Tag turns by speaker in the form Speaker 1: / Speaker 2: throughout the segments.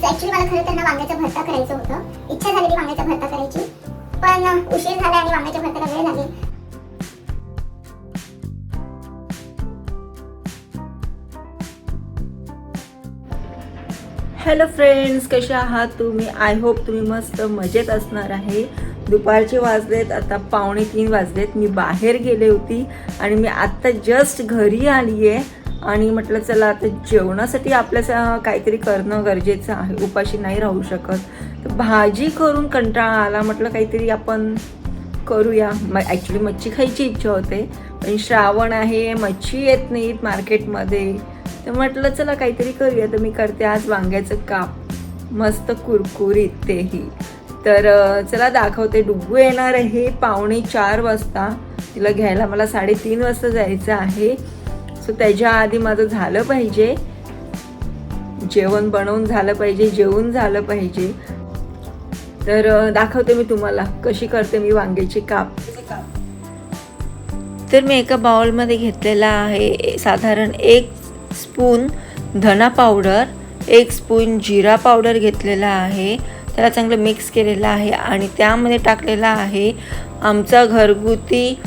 Speaker 1: आज ऍक्च्युली मला खरं त्यांना वांग्याचा भरता करायचं होतं. इच्छा झालेली वांग्याचा भरता करायची. पण उशीर झाला आणि वांग्याच्या भरताला वेळ झाली
Speaker 2: हॅलो फ्रेंड्स कसे आहात तुम्ही? आय होप तुम्ही मस्त मजेत असणार आहे. दुपारचे वाजलेत आता पावणे तीन वाजलेत. मी बाहेर गेले होती आणि मी आत्ता जस्ट घरी आली आहे आणि म्हटलं चला आता जेवणासाठी आपल्याला काहीतरी करणं गरजेचं आहे. उपाशी नाही राहू शकत. तर भाजी करून कंटाळा आला. म्हटलं काहीतरी आपण करूया. म ॲक्च्युली मच्छी खायची इच्छा होते पण श्रावण आहे मच्छी येत नाहीत मार्केटमध्ये. तर म्हटलं चला काहीतरी करूया. तर मी करते आज वांग्याचं काप मस्त कुरकुरीत तेही. तर चला दाखवते. डुबू येणार आहे पावणे चार वाजता. तिला घ्यायला मला साडेतीन वाजता जायचं आहे. सो त्याच्या आधी माझं झालं पाहिजे. जेवण बनवून झालं पाहिजे जेवून झालं पाहिजे. तर दाखवते मी तुम्हाला कशी करते मी वांग्याची काप. तर मी एका बाउलमध्ये घेतलेला आहे साधारण एक स्पून धना पावडर एक स्पून जिरा पावडर घेतलेला आहे. त्याला चांगलं मिक्स केलेलं आहे आणि त्यामध्ये टाकलेला आहे आमचा घरगुती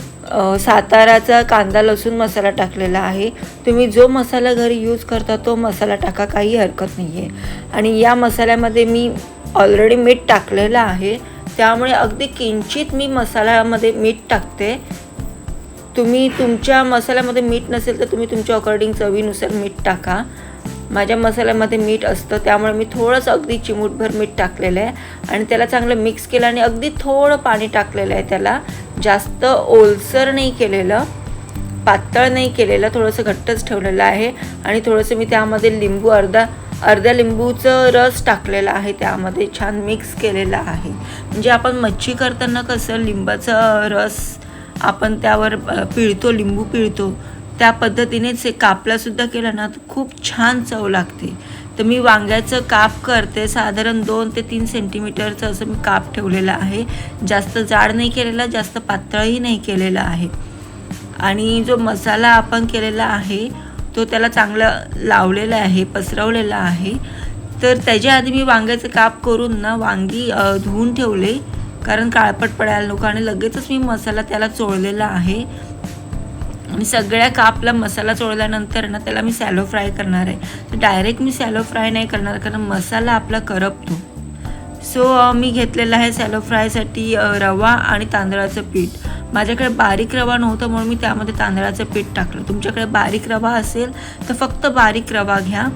Speaker 2: साताराचा कांदा लसूण मसाला टाकलेला आहे. तुम्ही जो मसाला घरी यूज करता तो मसाला टाका काही हरकत नाही आहे आणि या मसाल्यामध्ये मी ऑलरेडी मीठ टाकलेलं आहे. त्यामुळे अगदी किंचित मी मसाल्यामध्ये मीठ टाकते. तुम्ही तुमच्या मसाल्यामध्ये मीठ नसेल तर तुम्ही तुमच्या अकॉर्डिंग चवीनुसार मीठ टाका. माझ्या मसाल्यामध्ये मीठ असतं त्यामुळे मी थोडंसं अगदी चिमूटभर मीठ टाकलेलं आहे. आणि त्याला चांगलं मिक्स केलं आणि अगदी थोडं पाणी टाकलेलं आहे त्याला. जास्त ओलसर नाही केलेलं पातळ नाही केलेलं थोडंसं घट्टच ठेवलेलं आहे. आणि थोडंसं मी त्यामध्ये लिंबू अर्धा अर्ध्या लिंबूचं रस टाकलेला आहे त्यामध्ये छान मिक्स केलेला आहे. म्हणजे आपण मच्छी करताना कसं लिंबाचा रस आपण त्यावर पिळतो लिंबू पिळतो त्या पद्धतीनेच हे कापलासुद्धा केलं ना तर खूप छान चव लागते. तर मी वांग्याचं काप करते. साधारण दोन ते तीन सेंटीमीटरचं असं मी काप ठेवलेलं आहे. जास्त जाड नाही केलेला जास्त पातळही नाही केलेला आहे. आणि जो मसाला आपण केलेला आहे तो त्याला चांगला लावलेला आहे पसरवलेला आहे. तर त्याच्या आधी मी वांग्याचं काप करून ना वांगी धुवून ठेवले. कारण काळपट पडायला नको आणि लगेचच मी मसाला त्याला चोळलेला आहे. आणि सगळ्या कापला मसाला चोळल्यानंतर ना त्याला मी सॅलो फ्राय करणार आहे. तर डायरेक्ट मी सॅलो फ्राय नाही करणार कारण मसाला आपला करपतो. सो मी घेतलेला आहे सॅलो फ्रायसाठी रवा आणि तांदळाचं पीठ. माझ्याकडे बारीक रवा नव्हतं म्हणून मी त्यामध्ये तांदळाचं पीठ टाकलं. तुमच्याकडे बारीक रवा असेल तर फक्त बारीक रवा घ्या.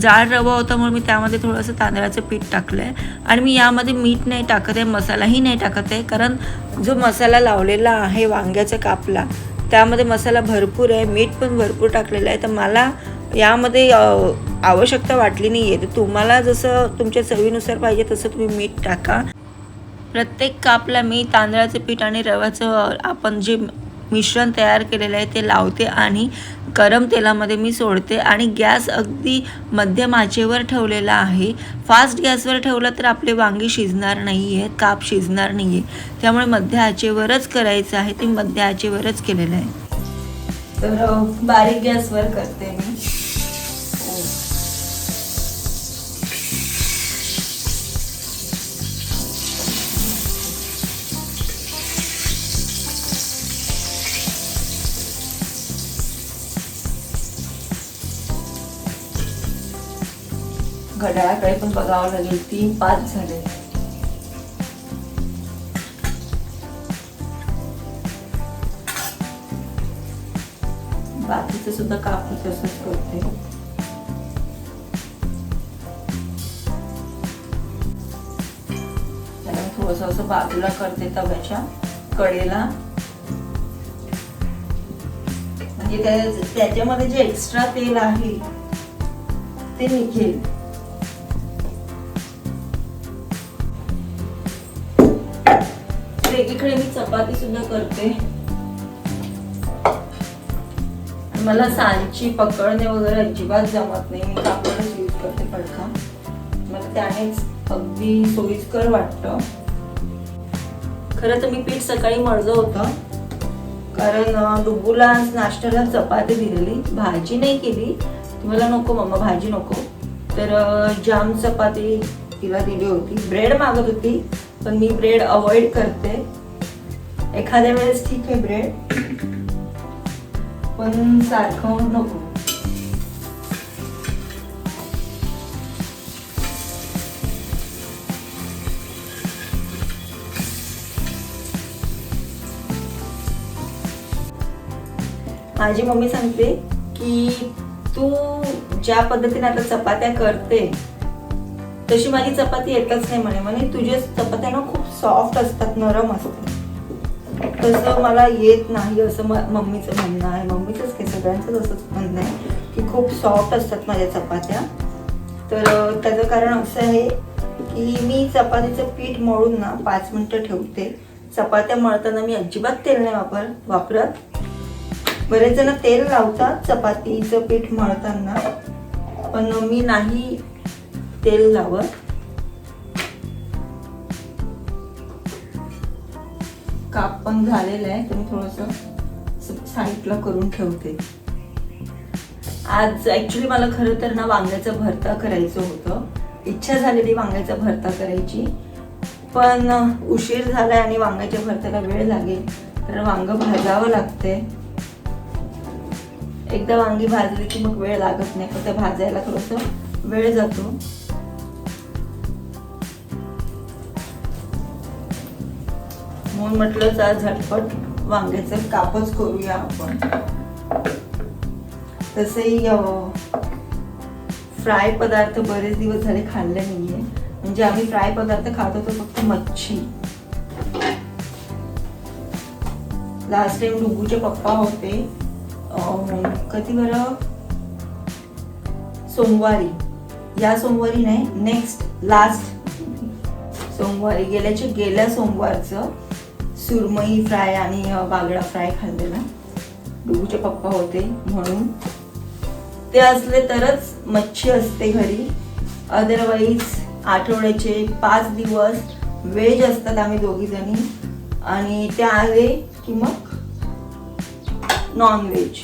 Speaker 2: जाड रवा होता म्हणून मी त्यामध्ये थोडंसं तांदळाचं पीठ टाकलं आहे आणि मी यामध्ये मीठ नाही टाकत आहे मसालाही नाही टाकत आहे कारण जो मसाला लावलेला आहे वांग्याचा कापला त्यामध्ये मसाला भरपूर आहे मीठ पण भरपूर टाकलेलं आहे. तर मला यामध्ये आवश्यकता वाटली नाही आहे तर तुम्हाला जसं तुमच्या चवीनुसार पाहिजे तसं तुम्ही मीठ टाका. प्रत्येक कापला मी तांदळाचं पीठ आणि रव्याचं आपण जे मिश्रण तयार केलेलं आहे ते लावते आणि गरम तेलामध्ये मी सोडते आणि गॅस अगदी मध्यम आचेवर ठेवलेला आहे. फास्ट गॅसवर ठेवलं तर आपले वांगी शिजणार नाही आहेत काप शिजणार नाही आहे त्यामुळे मध्य आचेवरच करायचं आहे ते मध्य आचेवरच केलेलं आहे. तर बारीक गॅसवर करते मी. घड्याळाकडे पण बघावं लागेल. तीन पाच झाले बाकीचं सुद्धा कापूस असंच करते. थोडस असं बाजूला करते तव्याच्या कडेला. म्हणजे त्या- त्याच्यामध्ये जे एक्स्ट्रा तेल आहे ते निघेल. तर एकीकडे मी चपाती सुद्धा करते. मला सांची पकडणे वगैरे अजिबात जमत नाही. मी कापडच यूज करते पडका मला त्यानेच अगदी सोयीस्कर वाटतं. खरं तर मी पीठ सकाळी मळलं होतं. कारण डुबूला नाश्त्याला चपाती दिलेली. भाजी नाही केली. मला नको मम्मा भाजी नको. तर जाम चपाती तिला दिली होती. ब्रेड मागत होती. पण मी ब्रेड अवॉइड करते. एखाद्या वेळेस ठीक आहे ब्रेड. पण सारखं नको. माझी मम्मी सांगते की तू ज्या पद्धतीने आता चपात्या करते तशी माझी चपाती येतच नाही म्हणे. म्हणे तुझ्या चपात्या ना खूप सॉफ्ट असतात नरम असतात. तसं मला येत नाही असं म- मम्मीचं म्हणणं आहे. मम्मीचंच काही सगळ्यांचंच असंच म्हणणं आहे की खूप सॉफ्ट असतात माझ्या चपात्या. तर त्याचं कारण असं आहे की मी चपातीचं पीठ मळून ना पाच मिनटं ठेवते. चपात्या मळताना मी अजिबात तेल नाही वापर वापरत. बरेच जण तेल लावतात चपातीचं पीठ मळताना. पण मी नाही तेल लावत काप पण झालेलं आहे तुम्ही मी थोडस साईडला करून ठेवते. आज ऍक्च्युली मला खरं तर ना वांग्याचं भरता करायचं होतं. इच्छा झालेली वांग्याचा भरता करायची. पण उशीर झालाय आणि वांग्याच्या भरताला वेळ लागेल तर वांग भाजावं लागते. एकदा वांगी भाजली की मग वेळ लागत नाही पण भाजायला थोडस वेळ जातो. म्हणून म्हटलं जा झटपट वांग्याचं कापच करूया आपण. तसंही फ्राय पदार्थ बरेच दिवस झाले खाल्ले नाहीये. म्हणजे आम्ही फ्राय पदार्थ खात होतो फक्त मच्छी. लास्ट टाइम डुगूचे पप्पा होते कधी बरं? सोमवारी. या सोमवारी नाही नेक्स्ट लास्ट सोमवारी गेल्याच्या गेल्या सोमवारचं. सुरमई फ्राय आणि बागडा फ्राय खाल्लेला. डुगूचे पप्पा होते म्हणून. ते असले तरच मच्छी असते घरी. अदरवाईज आठवड्याचे पाच दिवस वेज असतात आम्ही दोघी जणी. आणि ते आले की मग नॉन व्हेज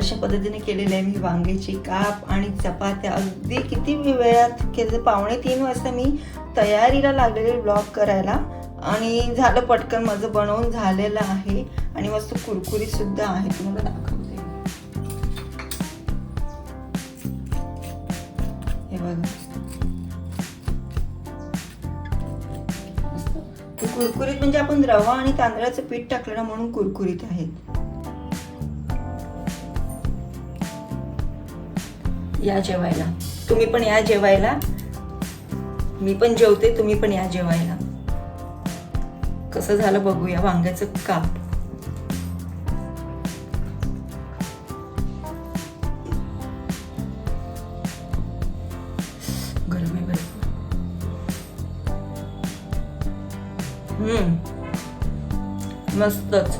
Speaker 2: अशा पद्धतीने केलेले आहे मी वांग्याची काप आणि चपात्या. अगदी किती वेळात केले पावणे तीन वाजता मी तयारीला लागलेले ब्लॉग करायला. आणि झालं पटकन माझं बनवून झालेलं आहे. आणि मस्त कुरकुरीतसुद्धा आहे. तुम्हाला दाखवते. हे बघा. कुरकुरीत म्हणजे आपण रवा आणि तांदळाचं पीठ टाकलं ना म्हणून कुरकुरीत आहेत. या जेवायला. तुम्ही पण या जेवायला. मी पण जेवते तुम्ही पण या जेवायला. कसं झालं बघूया वांग्याचं काप. गरम आहे बरं हम्म. मस्तच.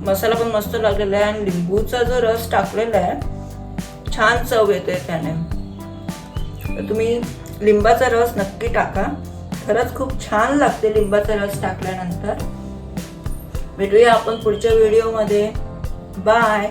Speaker 2: मसाला पण मस्त लागलेला आहे आणि लिंबूचा जो रस टाकलेला आहे छान चव येते त्याने. तुम्ही लिंबाचा रस नक्की टाका. खरंच खूप छान लागते लिंबाचा रस टाकल्यानंतर. भेटूया आपण पुढच्या व्हिडिओमध्ये बाय